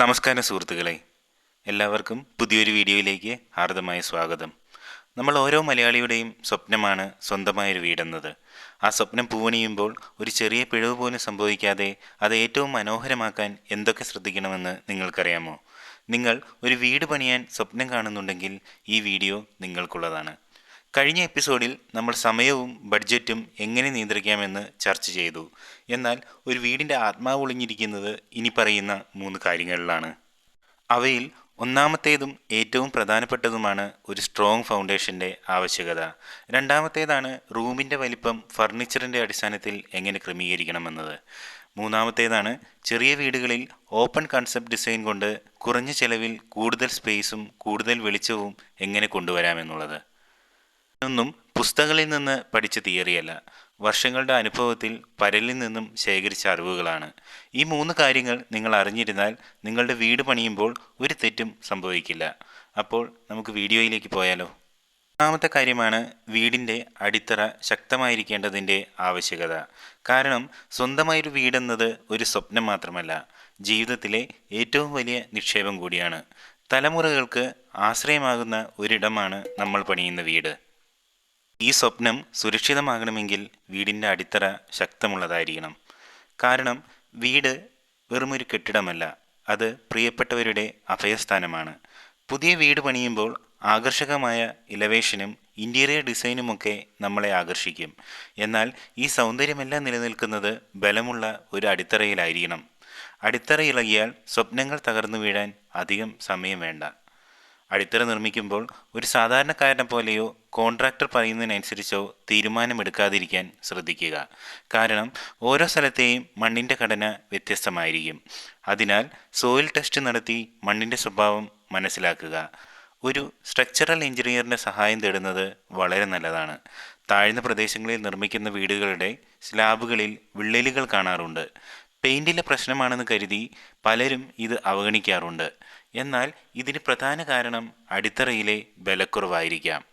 നമസ്കാരം സുഹൃത്തുക്കളെ എല്ലാവർക്കും പുതിയൊരു വീഡിയോയിലേക്ക് ഹാർദമായ സ്വാഗതം. നമ്മൾ ഓരോ മലയാളിയുടെയും സ്വപ്നമാണ് സ്വന്തമായൊരു വീടെന്നത്. ആ സ്വപ്നം പൂവണിയുമ്പോൾ ഒരു ചെറിയ പിഴവ് പോലും സംഭവിക്കാതെ അത് ഏറ്റവും മനോഹരമാക്കാൻ എന്തൊക്കെ ശ്രദ്ധിക്കണമെന്ന് നിങ്ങൾക്കറിയാമോ? നിങ്ങൾ ഒരു വീട് പണിയാൻ സ്വപ്നം കാണുന്നുണ്ടെങ്കിൽ ഈ വീഡിയോ നിങ്ങൾക്കുള്ളതാണ്. കഴിഞ്ഞ എപ്പിസോഡിൽ നമ്മൾ സമയവും ബഡ്ജറ്റും എങ്ങനെ നിയന്ത്രിക്കാമെന്ന് ചർച്ച ചെയ്തു. എന്നാൽ ഒരു വീടിന്റെ ആത്മാവ് ഒളിഞ്ഞിരിക്കുന്നത് ഇനി പറയുന്ന മൂന്ന് കാര്യങ്ങളിലാണ്. അവയിൽ ഒന്നാമത്തേതും ഏറ്റവും പ്രധാനപ്പെട്ടതുമാണ് ഒരു സ്ട്രോങ് ഫൗണ്ടേഷന്റെ ആവശ്യകത. രണ്ടാമത്തേതാണ് റൂമിന്റെ വലിപ്പം ഫർണിച്ചറിന്റെ അടിസ്ഥാനത്തിൽ എങ്ങനെ ക്രമീകരിക്കണമെന്നത്. മൂന്നാമത്തേതാണ് ചെറിയ വീടുകളിൽ ഓപ്പൺ കൺസെപ്റ്റ് ഡിസൈൻ കൊണ്ട് കുറഞ്ഞ ചെലവിൽ കൂടുതൽ സ്പേസും കൂടുതൽ വെളിച്ചവും എങ്ങനെ കൊണ്ടുവരാമെന്നുള്ളത്. ഇതൊന്നും പുസ്തകങ്ങളിൽ നിന്ന് പഠിച്ച തിയറിയല്ല. വർഷങ്ങളുടെ അനുഭവത്തിൽ പരലിൽ നിന്നും ശേഖരിച്ച അറിവുകളാണ്. ഈ മൂന്ന് കാര്യങ്ങൾ നിങ്ങൾ അറിഞ്ഞിരുന്നാൽ നിങ്ങളുടെ വീട് പണിയുമ്പോൾ ഒരു തെറ്റും സംഭവിക്കില്ല. അപ്പോൾ നമുക്ക് വീഡിയോയിലേക്ക് പോയാലോ? ഒന്നാമത്തെ കാര്യമാണ് വീടിന്റെ അടിത്തറ ശക്തമായിരിക്കേണ്ടതിന്റെ ആവശ്യകത. കാരണം സ്വന്തമായൊരു വീടെന്നത് ഒരു സ്വപ്നം മാത്രമല്ല ജീവിതത്തിലെ ഏറ്റവും വലിയ നിക്ഷേപം കൂടിയാണ്. തലമുറകൾക്ക് ആശ്രയമാകുന്ന ഒരിടമാണ് നമ്മൾ പണിയുന്ന വീട്. ഈ സ്വപ്നം സുരക്ഷിതമാകണമെങ്കിൽ വീടിന്റെ അടിത്തറ ശക്തമുള്ളതായിരിക്കണം. കാരണം വീട് വെറുമൊരു കെട്ടിടമല്ല അത് പ്രിയപ്പെട്ടവരുടെ അഭയസ്ഥാനമാണ്. പുതിയ വീട് പണിയുമ്പോൾ ആകർഷകമായ ഇലവേഷനും ഇന്റീരിയർ ഡിസൈനുമൊക്കെ നമ്മളെ ആകർഷിക്കും. എന്നാൽ ഈ സൗന്ദര്യമെല്ലാം നിലനിൽക്കുന്നത് ബലമുള്ള ഒരു അടിത്തറയിലായിരിക്കണം. അടിത്തറ ഇളകിയാൽ സ്വപ്നങ്ങൾ തകർന്നു വീഴാൻ അധികം സമയം വേണ്ട. അടിത്തറ നിർമ്മിക്കുമ്പോൾ ഒരു സാധാരണക്കാരനെ പോലെയോ കോൺട്രാക്ടർ പറയുന്നതിനനുസരിച്ചോ തീരുമാനമെടുക്കാതിരിക്കാൻ ശ്രദ്ധിക്കുക. കാരണം ഓരോ സ്ഥലത്തെയും മണ്ണിന്റെ ഘടന വ്യത്യസ്തമായിരിക്കും. അതിനാൽ സോയിൽ ടെസ്റ്റ് നടത്തി മണ്ണിന്റെ സ്വഭാവം മനസ്സിലാക്കുക. ഒരു സ്ട്രക്ചറൽ എഞ്ചിനീയറിന്റെ സഹായം തേടുന്നത് വളരെ നല്ലതാണ്. താഴ്ന്ന പ്രദേശങ്ങളിൽ നിർമ്മിക്കുന്ന വീടുകളുടെ സ്ലാബുകളിൽ വിള്ളലുകൾ കാണാറുണ്ട്. പെയിന്റിലെ പ്രശ്നമാണെന്ന് കരുതി പലരും ഇത് അവഗണിക്കാറുണ്ട്. എന്നാൽ ഇതിന് പ്രധാന കാരണം അടിത്തറയിലെ ബലക്കുറവായിരിക്കാം.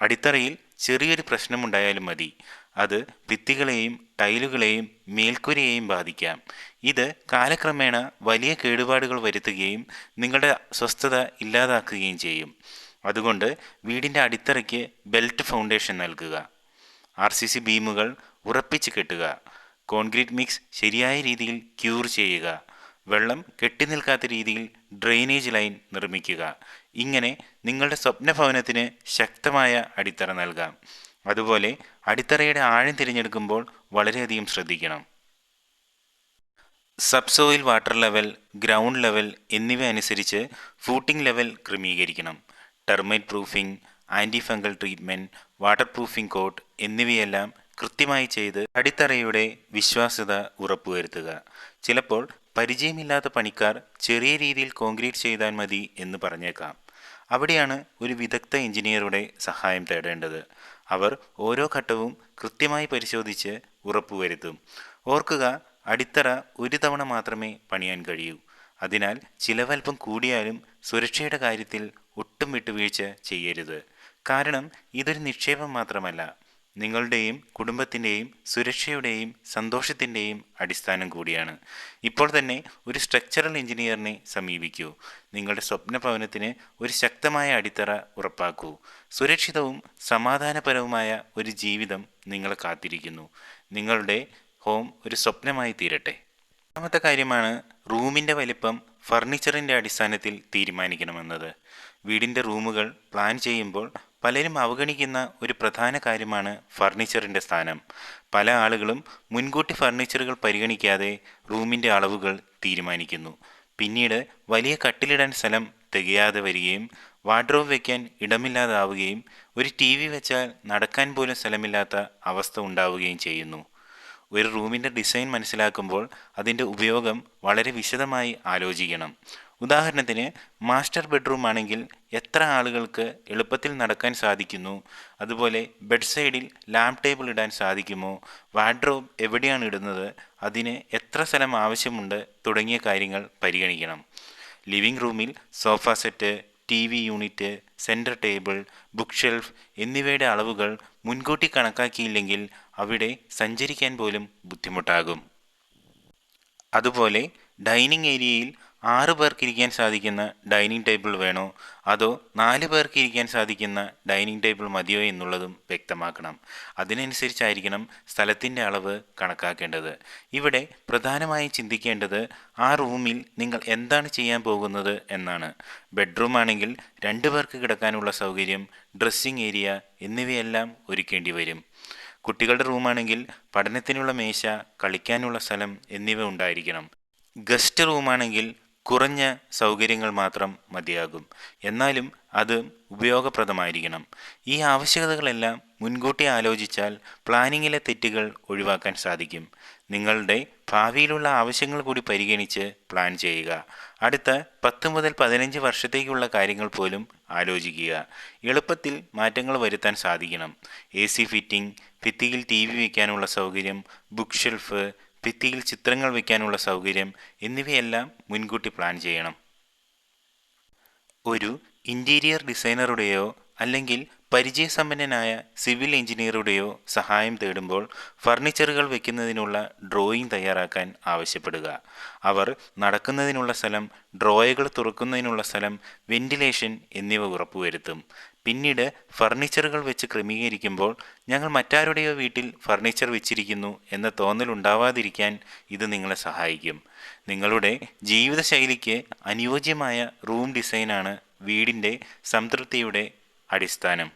അടിത്തറയിൽ ചെറിയൊരു പ്രശ്നമുണ്ടായാലും മതി. അത് ഭിത്തികളെയും ടൈലുകളെയും മേൽക്കൂരയെയും ബാധിക്കാം. ഇത് കാലക്രമേണ വലിയ കേടുപാടുകൾ വരുത്തുകയും നിങ്ങളുടെ സ്വസ്ഥത ഇല്ലാതാക്കുകയും ചെയ്യും. അതുകൊണ്ട് വീടിന്റെ അടിത്തറയ്ക്ക് ബെൽറ്റ് ഫൗണ്ടേഷൻ നൽകുക. ആർ സി സി ബീമുകൾ ഉറപ്പിച്ച് കെട്ടുക. കോൺക്രീറ്റ് മിക്സ് ശരിയായ രീതിയിൽ ക്യൂർ ചെയ്യുക. വെള്ളം കെട്ടിനിൽക്കാത്ത രീതിയിൽ ഡ്രെയിനേജ് ലൈൻ നിർമ്മിക്കുക. ഇങ്ങനെ നിങ്ങളുടെ സ്വപ്നഭവനത്തിന് ശക്തമായ അടിത്തറ നൽകാം. അതുപോലെ അടിത്തറയുടെ ആഴം തിരഞ്ഞെടുക്കുമ്പോൾ വളരെയധികം ശ്രദ്ധിക്കണം. Subsoil water level ground level എന്നിവ അനുസരിച്ച് footing level ക്രമീകരിക്കണം. Termite proofing antifungal treatment waterproofing coat എന്നിവയെല്ലാം കൃത്യമായി ചെയ്ത് അടിത്തറയുടെ വിശ്വാസ്യത ഉറപ്പുവരുത്തുക. ചിലപ്പോൾ പരിചയമില്ലാത്ത പണിക്കാർ ചെറിയ രീതിയിൽ കോൺക്രീറ്റ് ചെയ്താൽ മതി എന്ന് പറഞ്ഞേക്കാം. അവിടെയാണ് ഒരു വിദഗ്ധ എഞ്ചിനീയറുടെ സഹായം തേടേണ്ടത്. അവർ ഓരോ ഘട്ടവും കൃത്യമായി പരിശോധിച്ച് ഉറപ്പുവരുത്തും ഓർക്കുക അടിത്തറ ഒരു തവണ മാത്രമേ പണിയാൻ കഴിയൂ. അതിനാൽ ചിലവൽപ്പം കൂടിയാലും സുരക്ഷയുടെ കാര്യത്തിൽ ഒട്ടും വിട്ടുവീഴ്ച ചെയ്യരുത്. കാരണം ഇതൊരു നിക്ഷേപം മാത്രമല്ല. നിങ്ങളുടെയും കുടുംബത്തിന്റെയും സുരക്ഷയുടെയും സന്തോഷത്തിന്റെയും അടിസ്ഥാനം കൂടിയാണ്. ഇപ്പോൾ തന്നെ ഒരു സ്ട്രക്ചറൽ എഞ്ചിനീയറിനെ സമീപിക്കൂ. നിങ്ങളുടെ സ്വപ്ന ഭവനത്തിന് ഒരു ശക്തമായ അടിത്തറ ഉറപ്പാക്കൂ. സുരക്ഷിതവും സമാധാനപരവുമായ ഒരു ജീവിതം നിങ്ങളെ കാത്തിരിക്കുന്നു. നിങ്ങളുടെ ഹോം ഒരു സ്വപ്നമായി തീരട്ടെ. രണ്ടാമത്തെ കാര്യമാണ് റൂമിന്റെ വലിപ്പം ഫർണിച്ചറിന്റെ അടിസ്ഥാനത്തിൽ തീരുമാനിക്കണമെന്നത്. വീടിന്റെ റൂമുകൾ പ്ലാൻ ചെയ്യുമ്പോൾ പലരും അവഗണിക്കുന്ന ഒരു പ്രധാന കാര്യമാണ് ഫർണിച്ചറിന്റെ സ്ഥാനം. പല ആളുകളും മുൻകൂട്ടി ഫർണിച്ചറുകൾ പരിഗണിക്കാതെ റൂമിന്റെ അളവുകൾ തീരുമാനിക്കുന്നു. പിന്നീട് വലിയ കട്ടിലിടാൻ സ്ഥലം തികയാതെ വരികയും വാർഡ്രോബ് വയ്ക്കാൻ ഇടമില്ലാതാവുകയും ഒരു ടി വി വെച്ചാൽ നടക്കാൻ പോലും സ്ഥലമില്ലാത്ത അവസ്ഥ ഉണ്ടാവുകയും ചെയ്യുന്നു. ഒരു റൂമിന്റെ ഡിസൈൻ മനസ്സിലാക്കുമ്പോൾ അതിന്റെ ഉപയോഗം വളരെ വിശദമായി ആലോചിക്കണം. ഉദാഹരണത്തിന് മാസ്റ്റർ ബെഡ്റൂം ആണെങ്കിൽ എത്ര ആളുകൾക്ക് എളുപ്പത്തിൽ നടക്കാൻ സാധിക്കുന്നു? അതുപോലെ ബെഡ് സൈഡിൽ ലാമ്പ് ടേബിൾ ഇടാൻ സാധിക്കുമോ? വാർഡ്രോബ് എവിടെയാണ് ഇടുന്നത്? അതിന് എത്ര സ്ഥലം ആവശ്യമുണ്ട്? തുടങ്ങിയ കാര്യങ്ങൾ പരിഗണിക്കണം. ലിവിംഗ് റൂമിൽ sofa set T V unit centre table book shelf എന്നിവയുടെ അളവുകൾ മുൻകൂട്ടി കണക്കാക്കിയില്ലെങ്കിൽ അവിടെ സഞ്ചരിക്കാൻ പോലും ബുദ്ധിമുട്ടാകും. അതുപോലെ ഡൈനിങ് ഏരിയയിൽ ആറ് പേർക്ക് ഇരിക്കാൻ സാധിക്കുന്ന ഡൈനിങ് ടേബിൾ വേണോ? അതോ നാല് പേർക്ക് ഇരിക്കാൻ സാധിക്കുന്ന ഡൈനിങ് ടേബിൾ മതിയോ എന്നുള്ളതും വ്യക്തമാക്കണം. അതിനനുസരിച്ചായിരിക്കണം സ്ഥലത്തിന്റെ അളവ് കണക്കാക്കേണ്ടത്. ഇവിടെ പ്രധാനമായും ചിന്തിക്കേണ്ടത് ആ റൂമിൽ നിങ്ങൾ എന്താണ് ചെയ്യാൻ പോകുന്നത് എന്നാണ്. ബെഡ്റൂം ആണെങ്കിൽ രണ്ടു പേർക്ക് കിടക്കാനുള്ള സൗകര്യം ഡ്രസ്സിംഗ് ഏരിയ എന്നിവയെല്ലാം ഒരുക്കേണ്ടി വരും. കുട്ടികളുടെ റൂമാണെങ്കിൽ പഠനത്തിനുള്ള മേശ കളിക്കാനുള്ള സ്ഥലം എന്നിവ ഉണ്ടായിരിക്കണം. ഗസ്റ്റ് റൂമാണെങ്കിൽ കുറഞ്ഞ സൗകര്യങ്ങൾ മാത്രം മതിയാകും. എന്നാലും അത് ഉപയോഗപ്രദമായിരിക്കണം. ഈ ആവശ്യകതകളെല്ലാം മുൻകൂട്ടി ആലോചിച്ചാൽ പ്ലാനിങ്ങിലെ തെറ്റുകൾ ഒഴിവാക്കാൻ സാധിക്കും. നിങ്ങളുടെ ഭാവിയിലുള്ള ആവശ്യങ്ങൾ കൂടി പരിഗണിച്ച് പ്ലാൻ ചെയ്യുക. അടുത്ത പത്ത് മുതൽ പതിനഞ്ച് വർഷത്തേക്കുള്ള കാര്യങ്ങൾ പോലും ആലോചിക്കുക. എളുപ്പത്തിൽ മാറ്റങ്ങൾ വരുത്താൻ സാധിക്കണം. എ സി ഫിറ്റിംഗ് ഭിത്തിയിൽ ടി വി വയ്ക്കാനുള്ള സൗകര്യം ബുക്ക് ഷെൽഫ് ഭിത്തിയിൽ ചിത്രങ്ങൾ വയ്ക്കാനുള്ള സൗകര്യം എന്നിവയെല്ലാം മുൻകൂട്ടി പ്ലാൻ ചെയ്യണം. ഒരു ഇന്റീരിയർ ഡിസൈനറുടെയോ അല്ലെങ്കിൽ പരിചയസമ്പന്നനായ സിവിൽ എഞ്ചിനീയറുടെയോ സഹായം തേടുമ്പോൾ ഫർണിച്ചറുകൾ വയ്ക്കുന്നതിനുള്ള ഡ്രോയിങ് തയ്യാറാക്കാൻ ആവശ്യപ്പെടുക. അവർ നടക്കുന്നതിനുള്ള സ്ഥലം ഡ്രോയകൾ തുറക്കുന്നതിനുള്ള സ്ഥലം വെന്റിലേഷൻ എന്നിവ ഉറപ്പുവരുത്തും. പിന്നീട് ഫർണിച്ചറുകൾ വെച്ച് ക്രമീകരിക്കുമ്പോൾ ഞങ്ങൾ മറ്റാരുടെയോ വീട്ടിൽ ഫർണിച്ചർ വെച്ചിരിക്കുന്നു എന്ന തോന്നലുണ്ടാവാതിരിക്കാൻ ഇത് നിങ്ങളെ സഹായിക്കും. നിങ്ങളുടെ ജീവിതശൈലിക്ക് അനുയോജ്യമായ റൂം ഡിസൈനാണ് വീടിന്റെ സംതൃപ്തിയുടെ അടിസ്ഥാനം.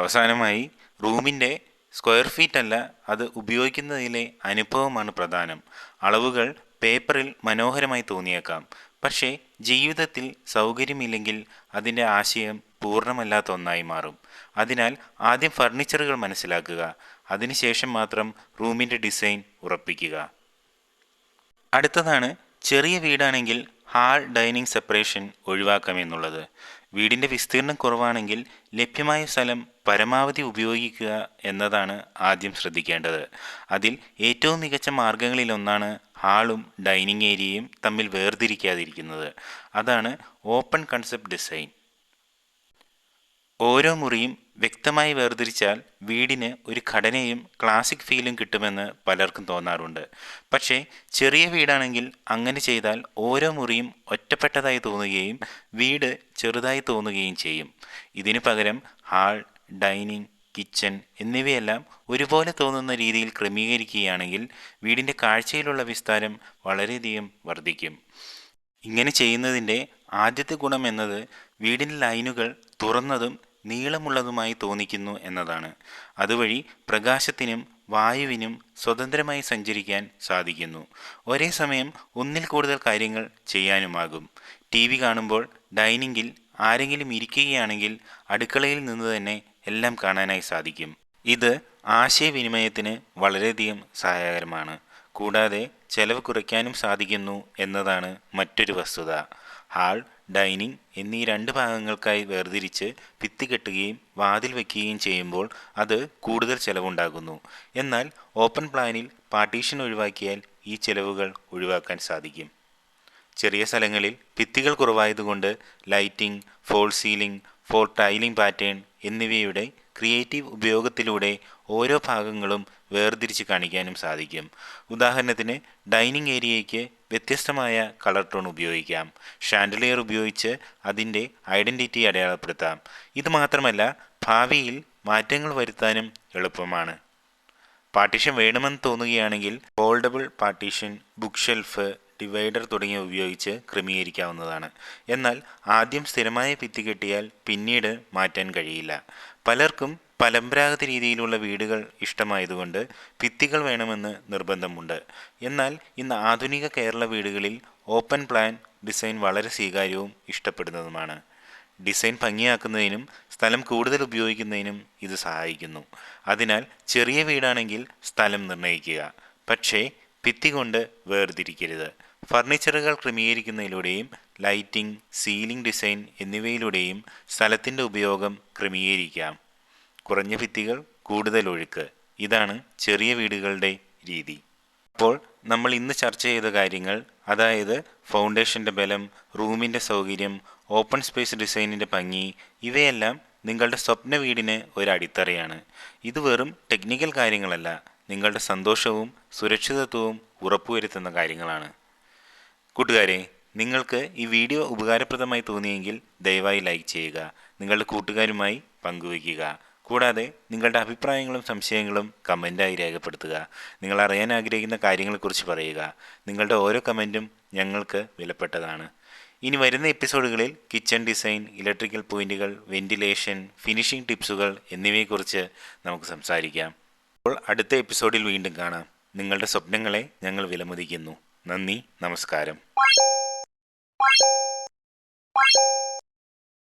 അവസാനമായി റൂമിന്റെ സ്ക്വയർ ഫീറ്റ് അല്ല അത് ഉപയോഗിക്കുന്നതിലെ അനുഭവമാണ് പ്രധാനം. അളവുകൾ പേപ്പറിൽ മനോഹരമായി തോന്നിയേക്കാം. പക്ഷേ ജീവിതത്തിൽ സൗകര്യമില്ലെങ്കിൽ അതിന്റെ ആശയം പൂർണമല്ലാത്ത ഒന്നായി മാറും. അതിനാൽ ആദ്യം ഫർണിച്ചറുകൾ മനസ്സിലാക്കുക. അതിനുശേഷം മാത്രം റൂമിന്റെ ഡിസൈൻ ഉറപ്പിക്കുക. അടുത്തതാണ് ചെറിയ വീടാണെങ്കിൽ ഹാൾ ഡൈനിങ് സെപ്പറേഷൻ ഒഴിവാക്കാമെന്നുള്ളത് വീടിന്റെ വിസ്തീർണം കുറവാണെങ്കിൽ ലഭ്യമായ സ്ഥലം പരമാവധി ഉപയോഗിക്കുക എന്നതാണ് ആദ്യം ശ്രദ്ധിക്കേണ്ടത്. അതിൽ ഏറ്റവും മികച്ച മാർഗങ്ങളിലൊന്നാണ് ഹാളും ഡൈനിങ് ഏരിയയും തമ്മിൽ വേർതിരിക്കാതിരിക്കുന്നത്. അതാണ് ഓപ്പൺ കൺസെപ്റ്റ് ഡിസൈൻ. ഓരോ മുറിയും വ്യക്തമായി വേർതിരിച്ചാൽ വീടിന് ഒരു ഘടനയും ക്ലാസിക് ഫീലും കിട്ടുമെന്ന് പലർക്കും തോന്നാറുണ്ട്. പക്ഷേ ചെറിയ വീടാണെങ്കിൽ അങ്ങനെ ചെയ്താൽ ഓരോ മുറിയും ഒറ്റപ്പെട്ടതായി തോന്നുകയും വീട് ചെറുതായി തോന്നുകയും ചെയ്യും. ഇതിനു പകരം ഹാൾ ഡൈനിങ് കിച്ചൺ എന്നിവയെല്ലാം ഒരുപോലെ തോന്നുന്ന രീതിയിൽ ക്രമീകരിക്കുകയാണെങ്കിൽ വീടിന്റെ കാഴ്ചയിലുള്ള വിസ്താരം വളരെയധികം വർദ്ധിക്കും. ഇങ്ങനെ ചെയ്യുന്നതിന്റെ ആദ്യത്തെ ഗുണം എന്നത് വീടിന്റെ ലൈനുകൾ തുറന്നതും നീളമുള്ളതുമായി തോന്നിക്കുന്നു എന്നതാണ്. അതുവഴി പ്രകാശത്തിനും വായുവിനും സ്വതന്ത്രമായി സഞ്ചരിക്കാൻ സാധിക്കുന്നു. ഒരേ സമയം ഒന്നിൽ കൂടുതൽ കാര്യങ്ങൾ ചെയ്യാനുമാകും. ടി വി കാണുമ്പോൾ ഡൈനിങ്ങിൽ ആരെങ്കിലും ഇരിക്കുകയാണെങ്കിൽ അടുക്കളയിൽ നിന്ന് തന്നെ എല്ലാം കാണാനായി സാധിക്കും. ഇത് ആശയവിനിമയത്തിന് വളരെയധികം സഹായകരമാണ്. കൂടാതെ ചെലവ് കുറയ്ക്കാനും സാധിക്കുന്നു എന്നതാണ് മറ്റൊരു വസ്തുത. ഹാൾ ഡൈനിങ് എന്നീ രണ്ട് ഭാഗങ്ങൾക്കായി വേർതിരിച്ച് ഭിത്തി കെട്ടുകയും വാതിൽ വയ്ക്കുകയും ചെയ്യുമ്പോൾ അത് കൂടുതൽ ചെലവുണ്ടാകുന്നു. എന്നാൽ ഓപ്പൺ പ്ലാനിൽ പാർട്ടീഷൻ ഒഴിവാക്കിയാൽ ഈ ചെലവുകൾ ഒഴിവാക്കാൻ സാധിക്കും. ചെറിയ സ്ഥലങ്ങളിൽ ഭിത്തികൾ കുറവായതുകൊണ്ട് lighting false ceiling floor tiling pattern എന്നിവയുടെ ക്രിയേറ്റീവ് ഉപയോഗത്തിലൂടെ ഓരോ ഭാഗങ്ങളും വേർതിരിച്ച് കാണിക്കാനും സാധിക്കും. ഉദാഹരണത്തിന് ഡൈനിങ് ഏരിയയ്ക്ക് വ്യത്യസ്തമായ കളർ ടോൺ ഉപയോഗിക്കാം. ഷാൻഡലിയർ ഉപയോഗിച്ച് അതിന്റെ ഐഡന്റിറ്റി അടയാളപ്പെടുത്താം. ഇത് മാത്രമല്ല ഭാവിയിൽ മാറ്റങ്ങൾ വരുത്താനും എളുപ്പമാണ്. പാർട്ടീഷൻ വേണമെന്ന് തോന്നുകയാണെങ്കിൽ foldable partition book shelf divider തുടങ്ങിയവ ഉപയോഗിച്ച് ക്രമീകരിക്കാവുന്നതാണ്. എന്നാൽ ആദ്യം സ്ഥിരമായ ഭിത്തി കെട്ടിയാൽ പിന്നീട് മാറ്റാൻ കഴിയില്ല. പലർക്കും പരമ്പരാഗത രീതിയിലുള്ള വീടുകൾ ഇഷ്ടമായതുകൊണ്ട് ഭിത്തികൾ വേണമെന്ന് നിർബന്ധമുണ്ട്. എന്നാൽ ഇന്ന് ആധുനിക കേരള വീടുകളിൽ ഓപ്പൺ പ്ലാൻ ഡിസൈൻ വളരെ സ്വീകാര്യവും ഇഷ്ടപ്പെടുന്നതുമാണ്. ഡിസൈൻ ഭംഗിയാക്കുന്നതിനും സ്ഥലം കൂടുതൽ ഉപയോഗിക്കുന്നതിനും ഇത് സഹായിക്കുന്നു. അതിനാൽ ചെറിയ വീടാണെങ്കിൽ സ്ഥലം നിർണയിക്കുക. പക്ഷേ ഭിത്തി കൊണ്ട് വേർതിരിക്കരുത്. ഫർണിച്ചറുകൾ ക്രമീകരിക്കുന്നതിലൂടെയും ലൈറ്റിംഗ് സീലിംഗ് ഡിസൈൻ എന്നിവയിലൂടെയും സ്ഥലത്തിന്റെ ഉപയോഗം ക്രമീകരിക്കാം. കുറഞ്ഞ ഭിത്തികൾ കൂടുതൽ ഒഴുക്ക്. ഇതാണ് ചെറിയ വീടുകളുടെ രീതി. അപ്പോൾ നമ്മൾ ഇന്ന് ചർച്ച ചെയ്ത കാര്യങ്ങൾ അതായത് ഫൗണ്ടേഷന്റെ ബലം റൂമിന്റെ സൗകര്യം ഓപ്പൺ സ്പേസ് ഡിസൈനിന്റെ ഭംഗി ഇവയെല്ലാം നിങ്ങളുടെ സ്വപ്ന വീടിന് ഒരു അടിത്തറയാണ്. ഇത് വെറും ടെക്നിക്കൽ കാര്യങ്ങളല്ല. നിങ്ങളുടെ സന്തോഷവും സുരക്ഷിതത്വവും ഉറപ്പുവരുത്തുന്ന കാര്യങ്ങളാണ്. കൂട്ടുകാരെ നിങ്ങൾക്ക് ഈ വീഡിയോ ഉപകാരപ്രദമായി തോന്നിയെങ്കിൽ ദയവായി ലൈക്ക് ചെയ്യുക നിങ്ങളുടെ കൂട്ടുകാരുമായി പങ്കുവയ്ക്കുക. കൂടാതെ നിങ്ങളുടെ അഭിപ്രായങ്ങളും സംശയങ്ങളും കമന്റായി രേഖപ്പെടുത്തുക. നിങ്ങൾ അറിയാൻ ആഗ്രഹിക്കുന്ന കാര്യങ്ങളെക്കുറിച്ച് പറയുക. നിങ്ങളുടെ ഓരോ കമന്റും ഞങ്ങൾക്ക് വിലപ്പെട്ടതാണ്. ഇനി വരുന്ന എപ്പിസോഡുകളിൽ കിച്ചൺ ഡിസൈൻ ഇലക്ട്രിക്കൽ പോയിന്റുകൾ വെന്റിലേഷൻ ഫിനിഷിംഗ് ടിപ്സുകൾ എന്നിവയെക്കുറിച്ച് നമുക്ക് സംസാരിക്കാം. അപ്പോൾ അടുത്ത എപ്പിസോഡിൽ വീണ്ടും കാണാം. നിങ്ങളുടെ സ്വപ്നങ്ങളെ ഞങ്ങൾ വിലമതിക്കുന്നു. നന്ദി നമസ്കാരം.